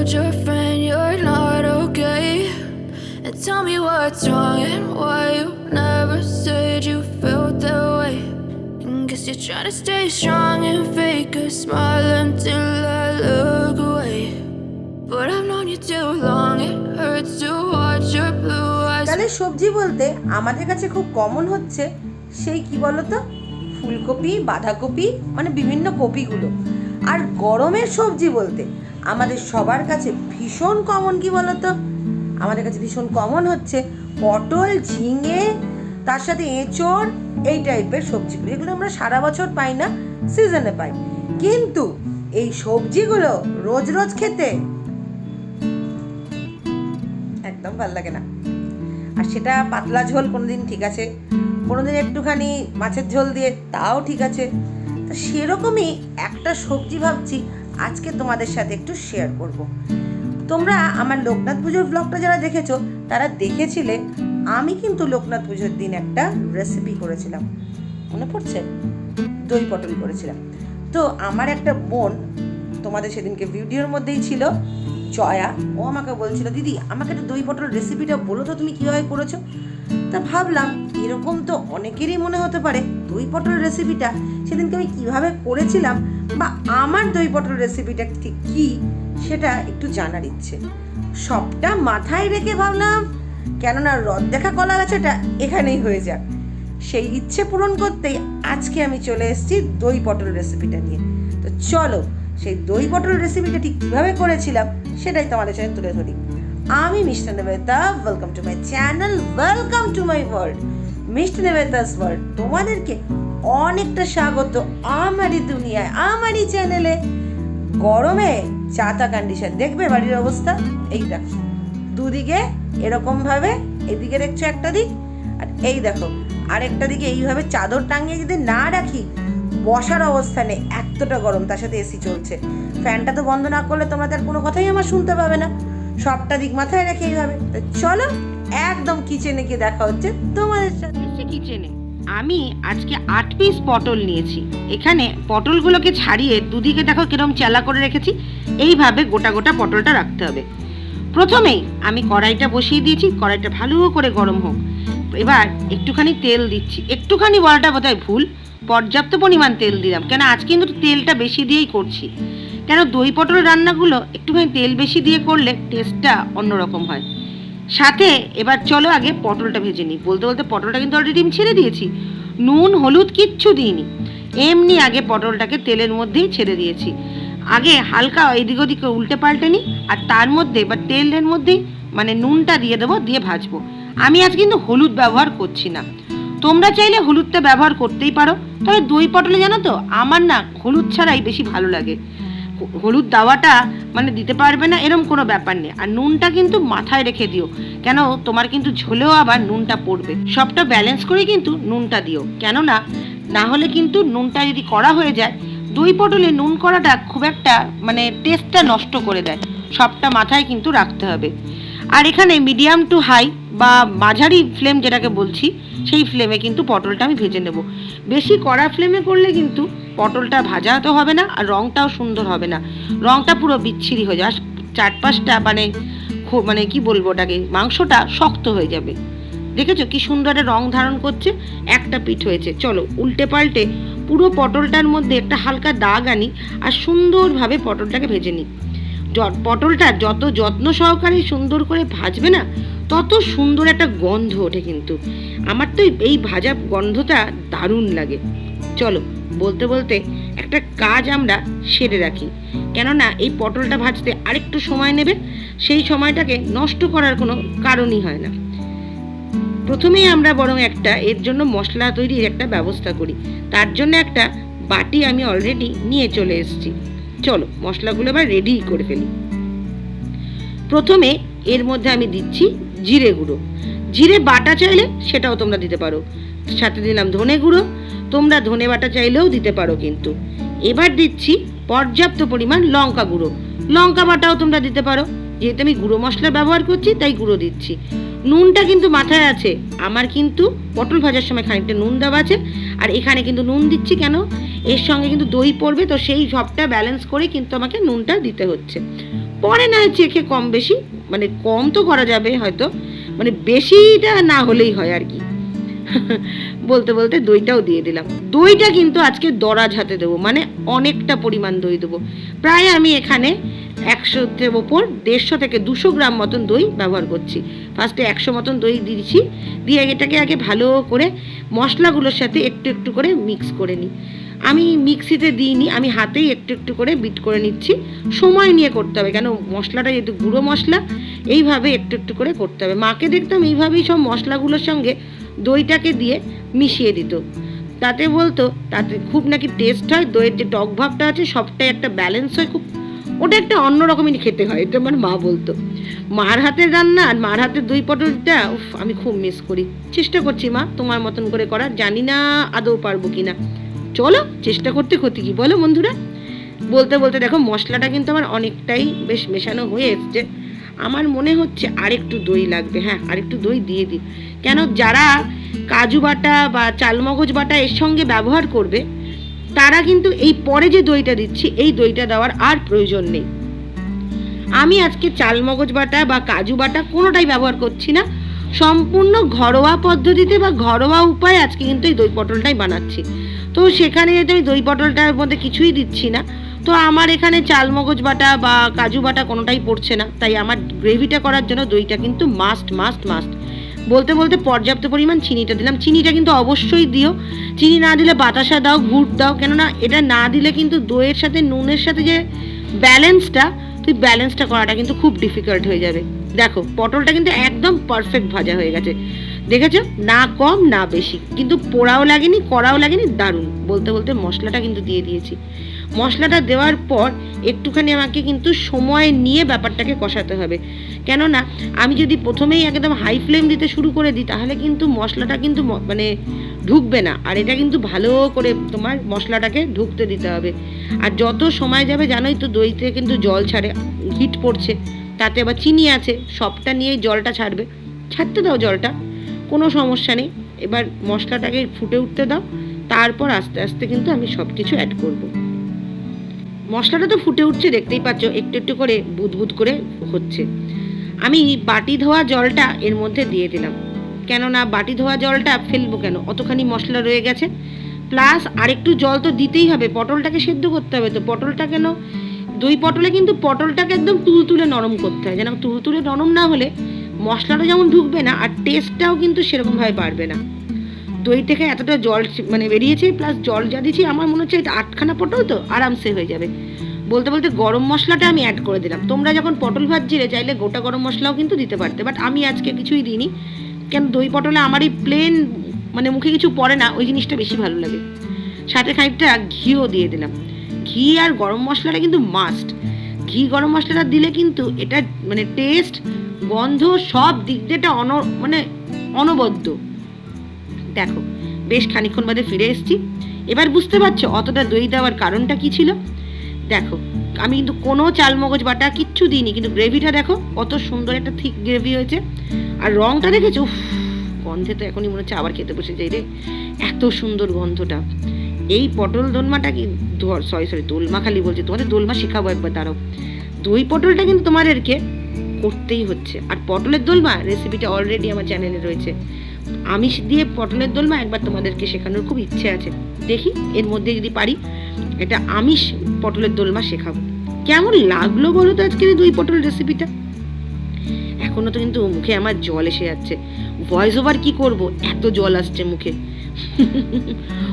told your friend you're not okay. And tell me what's wrong and why you never said you felt that way. And guess you're trying to stay strong and fake a smile until I look away. But I've known you too long, it hurts to watch your blue eyes. তাহলে সবজি বলতে আমাদের কাছে খুব common হচ্ছে সেই কি বলতো ফুলকপি বাঁধাকপি মানে বিভিন্ন কপিগুলো আর গরমের সবজি বলতে আমাদের সবার কাছে ভীষণ কমন কি বলতো? আমাদের কাছে ভীষণ কমন হচ্ছে পটল, ঝিঙে, তার সাথে এঁচড়, এই টাইপের সবজিগুলো। এগুলো আমরা সারা বছর পাই না সিজনে পাই। কিন্তু এই সবজিগুলো রোজ রোজ খেতে একদম ভালো লাগে না। আর সেটা পাতলা ঝোল কোনোদিন ঠিক আছে, কোনোদিন একটুখানি মাছের ঝোল দিয়ে তাও ঠিক আছে। তো সেরকমই একটা সবজি ভাবছি আজকে তোমাদের সাথে একটু শেয়ার করব। তোমরা আমার লোকনাথ পুজোর ব্লগটা যারা দেখেছ, তারা দেখেছিলে, আমি কিন্তু লোকনাথ পুজোর দিন একটা রেসিপি করেছিলাম। মনে পড়ছে? দই পটল করেছিলাম। তো আমার একটা বোন তোমাদের সেদিনকে ভিডিওর মধ্যেই ছিল, জয়া। ও আমাকে বলছিল, দিদি, আমাকে একটা দই পটল রেসিপিটা বলো তো তুমি কীভাবে করেছ? তা ভাবলাম, এরকম তো অনেকেরই মনে হতে পারে দই পটল রেসিপিটা সেদিনকে আমি কীভাবে করেছিলাম বা আমার দই পটল রেসিপিটা ঠিক কী, সেটা একটু জানার ইচ্ছে। সবটা মাথায় রেখে ভাবলাম, কেননা রদ দেখা কলা গাছাটা এখানেই হয়ে যাক। সেই ইচ্ছে পূরণ করতেই আজকে আমি চলে এসেছি দই পটল রেসিপিটা নিয়ে। তো চলো, সেই দই পটল রেসিপিটা ঠিক কীভাবে করেছিলাম, সেটাই তোমাদের সাথে তুলে ধরি। আমি Mishti Nebeta welcome to my channel welcome to my world Mishti Nebeta's world তোমাদেরকে অনেকটা স্বাগত আমারই দুনিয়ায়, আমারই চ্যানেলে। গরমে চাতা কন্ডিশন দেখবে বাড়ির অবস্থা? এই দেখো। দুদিকে এরকম ভাবে এদিকে দেখছ একটা দিক, আর এই দেখো। আরেকটা দিকে এইভাবে চাদর টাঙিয়ে যদি না রাখি, বসার অবস্থা নেই। এতটা গরম, তার সাথে এসি চলছে। ফ্যানটা তো বন্ধ না করলে তোমরা কোনো কথাই আমার শুনতে পাবে না। সবটা দিক মাথায় রেখে এইভাবে। চলো একদম কিচেনে গিয়ে দেখা হচ্ছে তোমাদের সাথে। কিচেনে আমি আজকে আট পিস পটল নিয়েছি। এখানে পটলগুলোকে ছাড়িয়ে দুদিকে দেখো কিরম চেলা করে রেখেছি। এইভাবে গোটা গোটা পটলটা রাখতে হবে। প্রথমেই আমি কড়াইটা বসিয়ে দিয়েছি, কড়াইটা ভালো করে গরম হোক। এবার একটুখানি তেল দিচ্ছি। একটুখানি বলাটা বোধহয় ভুল, পর্যাপ্ত পরিমাণ তেল দিলাম। কেন আজ কিন্তু তেলটা বেশি দিয়েই করছি। কেন দই পটল রান্নাগুলো একটুখানি তেল বেশি দিয়ে করলে টেস্টটা অন্যরকম হয়। সাথে এবার চলো আগে পটলটা ভেজে নিই। বলতে বলতে পটলটা কিন্তু অলরেডি আমি ছেড়ে দিয়েছি। নুন, হলুদ কিচ্ছু দিইনি। এমনি আগে পটলটাকে তেলের মধ্যেই ছেড়ে দিয়েছি। আগে হালকা এদিক ওদিকে উল্টে পাল্টে নিই আর তার মধ্যে বা তেলের মধ্যেই মানে নুনটা দিয়ে দেবো, দিয়ে ভাজবো। আমি আজ কিন্তু হলুদ ব্যবহার করছি না। তোমরা চাইলে হলুদটা ব্যবহার করতেই পারো। তবে দই পটলে জানো তো, আমার না হলুদ ছাড়াই বেশি ভালো লাগে। হলুদ দাওয়াটা মানে দিতে পারবে না, এরম কোনো ব্যাপার নেই। আর নুনটা কিন্তু মাথায় রেখে দিও। কেন? তোমার কিন্তু ঝোলেও আবার নুনটা পড়বে। সবটা ব্যালেন্স করে কিন্তু নুনটা দিও। কেননা, না হলে কিন্তু নুনটা যদি করা হয়ে যায়, দই পটলে নুন করাটা খুব একটা মানে টেস্টটা নষ্ট করে দেয়। সবটা মাথায় কিন্তু রাখতে হবে। আর এখানে মিডিয়াম টু হাই বা মাঝারি ফ্লেম যেটাকে বলছি, সেই ফ্লেমে কিন্তু পটলটা আমি ভেজে নেব। বেশি কড়া ফ্লেমে করলে কিন্তু পটলটা ভাজা তো হবে না আর রঙটাও সুন্দর হবে না। রঙটা পুরো বিচ্ছিরি হয়ে আর চারপাশটা মানে মানে কি বলব ওটাকে, মাংসটা শক্ত হয়ে যাবে। দেখেছ কি সুন্দর রং ধারণ করছে? একটা পিঠ হয়েছে। চলো, উল্টে পাল্টে পুরো পটলটার মধ্যে একটা হালকা দাগ আনি আর সুন্দরভাবে পটলটাকে ভেজে নিই। পটলটা যত যত্ন সহকারে সুন্দর করে ভাজবে না, তত সুন্দর একটা গন্ধ ওঠে কিন্তু। আমার তো এই ভাজা গন্ধটা দারুণ লাগে। চলো। বলতে বলতে একটা কাজ আমরা সেরে রাখি। কেননা এই পটলটা ভাজতে আরেকটু সময় নেবে, সেই সময়টাকে নষ্ট করার কোনো কারণই হয় না। প্রথমেই আমরা বরং একটা এর জন্য মশলা তৈরির একটা ব্যবস্থা করি। তার জন্য একটা বাটি আমি অলরেডি নিয়ে চলে এসেছি। চলো, মশলাগুলো এবার রেডি করে ফেলি। প্রথমে এর মধ্যে আমি দিচ্ছি জিরে গুঁড়ো। জিরে বাটা চাইলে সেটাও তোমরা দিতে পারো। সাথে দিলাম ধনে গুঁড়ো, তোমরা ধনে বাটা চাইলেও দিতে পারো কিন্তু। এবার দিচ্ছি পর্যাপ্ত পরিমাণ লঙ্কা গুঁড়ো। লঙ্কা বাটাও তোমরা দিতে পারো। যেহেতু আমি গুঁড়ো মশলা ব্যবহার করছি, তাই গুঁড়ো দিচ্ছি। নুনটা কিন্তু মাথায় আছে। আমার কিন্তু পটল ভাজার সময় খানিকটা নুন দেওয়া আছে। আর এখানে কিন্তু নুন দিচ্ছি কেন? এর সঙ্গে কিন্তু দই পড়বে, তো সেই সবটা ব্যালেন্স করে কিন্তু আমাকে নুনটা দিতে হচ্ছে। পরে না চেখে কম বেশি মানে কম তো করা যাবে হয়তো। মানে বেশিটা না হলেই হয় আর কি। বলতে বলতে দইটাও দিয়ে দিলাম। দইটা কিন্তু আজকে দরাজ হাতে দেবো মানে অনেকটা পরিমাণ দই দেবো। প্রায় আমি এখানে একশোতে ওপর দেড়শো থেকে দুশো গ্রাম মতন দই ব্যবহার করছি। ফার্স্টে একশো মতন দই দিয়েছি দিয়ে এটাকে আগে ভালো করে মশলাগুলোর সাথে একটু একটু করে মিক্স করে নিই। আমি মিক্সিতে দিইনি, আমি হাতেই একটু একটু করে বিট করে নিচ্ছি। সময় নিয়ে করতে হবে, কেন মশলাটা যেহেতু গুঁড়ো মশলা, এইভাবে একটু একটু করে করতে হবে। মাকে দেখতাম এইভাবেই সব মশলাগুলোর সঙ্গে দইটাকে দিয়ে মিশিয়ে দিত। তাতে বলতো, তাতে খুব নাকি টেস্ট হয়, দইয়ের যে টক ভাবটা আছে, সবটাই একটা ব্যালেন্স হয় খুব, ওটা একটা অন্য খেতে হয়, এটা আমার মা বলতো। মার হাতের রান্না আর মার হাতের দই পটলটা, উফ, আমি খুব মিস করি। চেষ্টা করছি মা, তোমার মতন করে করার, জানি না আদৌ পারব কি না চলো, চেষ্টা করতে ক্ষতি কি? বলো বন্ধুরা। বলতে বলতে দেখো, মশলাটা কিন্তু আমার অনেকটাই বেশ মেশানো হয়ে এসছে। আমার মনে হচ্ছে আরেকটু দই লাগবে হ্যাঁ আরেকটু দই দিয়ে দিই। কেন, যারা কাজু বাটা বা চালমগজ বাটা এর সঙ্গে ব্যবহার করবে, তারা কিন্তু এই পরে যে দইটা দিচ্ছি, এই দইটা দেওয়ার আর প্রয়োজন নেই। আমি আজকে চালমগজ বাটা বা কাজু বাটা কোনোটাই ব্যবহার করছি না। সম্পূর্ণ ঘরোয়া পদ্ধতিতে বা ঘরোয়া উপায়ে আজকে কিন্তু এই দই পটলটাই বানাচ্ছি। তো সেখানে যেহেতু আমি দই পটলটার মধ্যে কিছুই দিচ্ছি না। তো আমার এখানে চালমগজ বাটা বা কাজু বাটা কোনোটাই পড়ছে না। তাই আমার গ্রেভিটা করার জন্য দইটা কিন্তু মাস্ট মাস্ট মাস্ট বলতে বলতে পর্যাপ্ত পরিমাণ চিনিটা দিলাম। চিনিটা কিন্তু অবশ্যই দিও। চিনি না দিলে বাতাসা দাও, গুড় দাও। কেননা এটা না দিলে কিন্তু দইয়ের সাথে, নুনের সাথে যে ব্যালেন্সটা তুই ব্যালেন্সটা করাটা কিন্তু খুব ডিফিকাল্ট হয়ে যাবে। দেখো, পটলটা কিন্তু একদম পারফেক্ট ভাজা হয়ে গেছে। দেখেছ? না কম, না বেশি। কিন্তু পোড়াও লাগেনি, কড়াও লাগেনি, দারুণ। বলতে বলতে মশলাটা কিন্তু দিয়ে দিয়েছি। মশলাটা দেওয়ার পর একটুখানি আমাকে কিন্তু সময় নিয়ে ব্যাপারটাকে কষাতে হবে। কেননা, আমি যদি প্রথমেই একদম হাই ফ্লেম দিতে শুরু করে দিই, তাহলে কিন্তু মশলাটা কিন্তু মানে ঢুকবে না। আর এটা কিন্তু ভালো করে তোমার মশলাটাকে ঢুকতে দিতে হবে। আর যত সময় যাবে, জানোই তো দইতে কিন্তু জল ছাড়ে হিট পড়ছে। তাতে আবার চিনি আছে, সবটা নিয়েই জলটা ছাড়বে। ছাড়তে দাও জলটা। কোনো সমস্যা নেই। এবার মশলাটাকে ফুটে উঠতে দাও, তারপর আস্তে আস্তে কিন্তু আমি সব কিছু অ্যাড করব। মশলাটা তো ফুটে উঠছে, দেখতেই পাচ্ছ, একটু একটু করে বুদবুদ করে হচ্ছে। আমি বাটি ধোয়া জলটা এর মধ্যে দিয়ে দিলাম। কেননা বাটি ধোয়া জলটা ফেলব কেন? অতখানি মশলা রয়ে গেছে। প্লাস আরেকটু জল তো দিতেই হবে, পটলটাকে সেদ্ধ করতে হবে তো। পটলটা কেন? দই পটলে কিন্তু পটলটাকে একদম তুলতুলে নরম করতে হয়। যেন তুলতুলে নরম না হলে মশলাটা যেমন ঢুকবে না, আর টেস্টটাও কিন্তু সেরকমভাবে বাড়বে না। দই থেকে এতটা জল মানে বেরিয়েছে প্লাস জল যা দিয়েছি আমার মনে হচ্ছে এটা আটখানা পটল তো, আরামসে হয়ে যাবে। বলতে বলতে গরম মশলাটা আমি অ্যাড করে দিলাম। তোমরা যখন পটল ভাজছিলে, চাইলে গোটা গরম মশলাও কিন্তু দিতে পারতে বাট আমি আজকে কিছুই দিইনি। কেন দই পটলে আমার এই প্লেন মানে মুখে কিছু পড়ে না, ওই জিনিসটা বেশি ভালো লাগে। সাথে খানিকটা ঘিও দিয়ে দিলাম। ঘি আর গরম মশলাটা কিন্তু মাস্ট ঘি গরম মশলাটা দিলে কিন্তু এটা মানে টেস্ট গন্ধ সব দিক দিয়ে এটা অন মানে অনবদ্য। দেখো, বেশ খানিক্ষণ বাদে ফিরে এসেছি। এবার বুঝতে পারছ অতটা দই দেওয়ার কারণটা কি ছিল? দেখো, আমি কিন্তু কোনো চালমগজ বাটা কিচ্ছু দিইনি, কিন্তু গ্রেভিটা দেখো কত সুন্দর একটা থিক গ্রেভি হয়েছে। আর রংটা দেখেছ? গন্ধে তো এখনই মনে হচ্ছে আবার খেতে বসে যাই রে। এত সুন্দর গন্ধটা। এই পটল দোলমাটা কি সরি সরি দোলমা খালি বলছে, তোমাদের দোলমা শেখাবো একবার, দাঁড়াও। দই পটলটা কিন্তু তোমাদেরকে করতেই হচ্ছে। আর পটলের দোলমা রেসিপিটা অলরেডি আমার চ্যানেলে রয়েছে। আমিষ দিয়ে পটলের দোলমা একবার তোমাদেরকে শেখানোর খুব ইচ্ছে আছে। দেখি, এর মধ্যে যদি পারি এটা আমিষ পটলের দোলমা শেখাবো। কেমন লাগল বলো তো আজকের দুই পটল রেসিপিটা এখনও তো কিন্তু মুখে আমার জল এসে যাচ্ছে। ভয়েস ওভার কি করব? এত জল আসছে মুখে।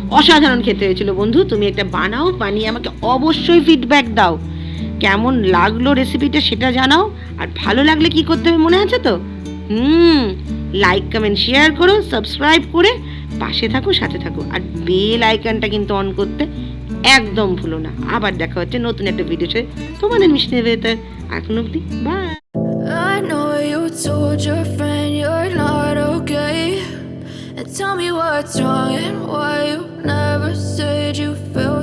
অসাধারণ খেতে হয়েছিল বন্ধু। তুমি একটা বানাও, বানিয়ে আমাকে অবশ্যই ফিডব্যাক দাও। কেমন লাগল রেসিপিটা সেটা জানাও। আর ভালো লাগলে কি করতে হবে মনে আছে তো? হুম লাইক কমেন্ট শেয়ার করো সাবস্ক্রাইব করে পাশে থাকো, সাথে থাকো। আর বেল আইকনটা কিন্তু অন করতে একদম ভুলো না। আবার দেখা হচ্ছে নতুন একটা ভিডিওতে তোমাদের মিশনে ভেতর এখন অব্দি bye tell me what's wrong and why you never said you felt